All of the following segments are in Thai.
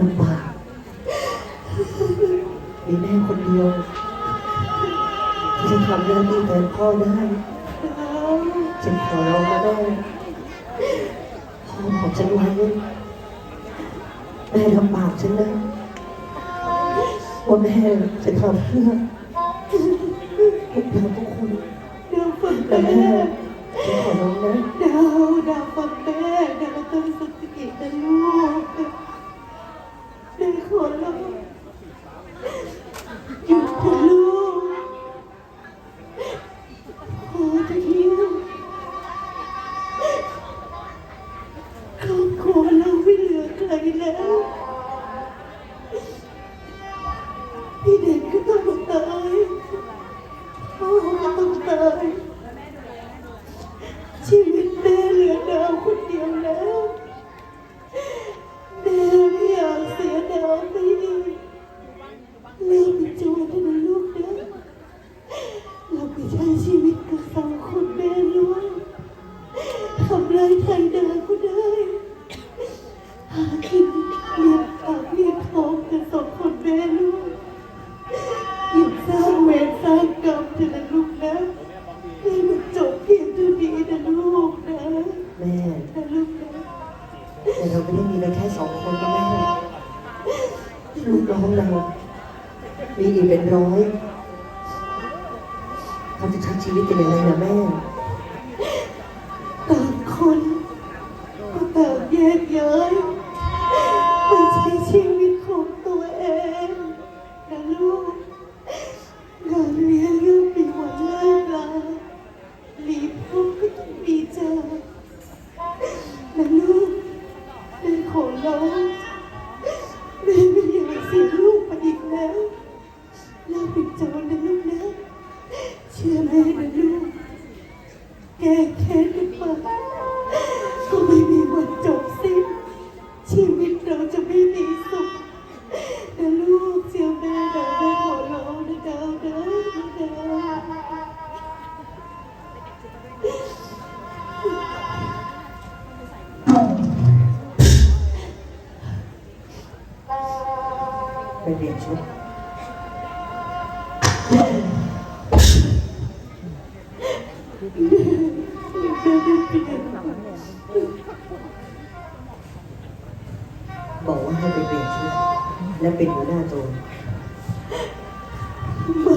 ลำบากมีแม่คนเดียวที่จะทำหน้าที่แทนพ่อได้จึงขอร้องมาได้พ่อบอกฉันไว้แม่ลำบากฉันนะว่าแม่จะทำเพื่อพวกเราทุกคนดาวฟังแต่แม่แม่ฉันขอร้องนะดาวดาวฟังแม่ดาวตั้ง พี่เด็กก็ต้องมาตายพ่อก็ต้องตา แต่เราไม่ได้มีกันแค่สองคนนะแม่ลูกน้องเรามีอีกเป็นร้อยเขาจะชักชีวิตกันยังไงนะแม่ ม่นะลูก แก้แค้นกันมาก็ไม่มีวันจบสิ้น ชีวิตเราจะไม่มีสุขนะลูกเชื่อแม่นะแม่ขอร้องนะดาวนะดาวไปเปลี่ยนชุด บอกว่าให้ไปเปลี่ยนชุดและเป็นหัวหน้าโจรไม่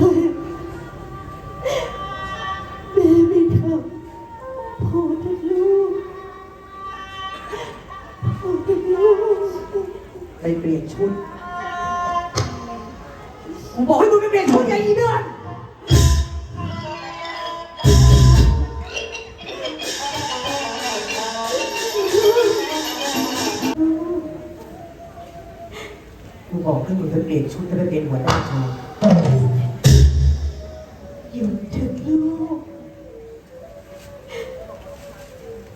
แม่ไม่ทำพอเถอะลูกพอเถอะลูกไปเปลี่ยนชุด กูบอกให้มึงไปเปลี่ยนชุดไงอีเดือน กูบอกให้มึงไปเปลี่ยนชุดแล้วไปเป็นหัวหน้าโจรหยุดเถอะลูก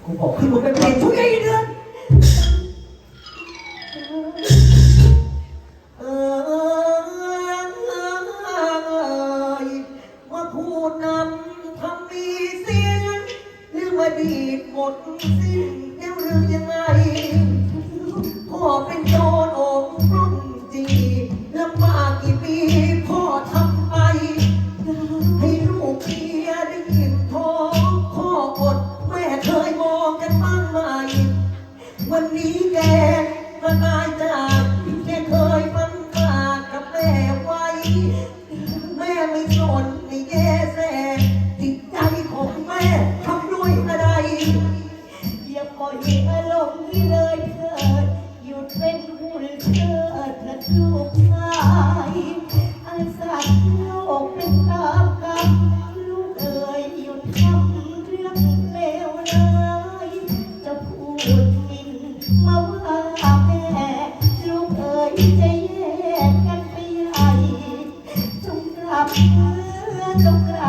กูบอกให้มึงไปเปลี่ยนชุดไงอีเดือนเออมาพูดนำทำมีเสียงหรือมาดีหมดสิ้นแล้วหรือยังไง วันนี้แกมาตายจากที่แกเคยฟังปากกับแม่ไว้ แม่ไม่สนไม่แย่แสจิตใจของแม่ทำด้วยอะไร อย่าปล่อยอารมณ์นี้เลยเถิดหยุดเป็นผู้เลิดเถิดลูกชา lograr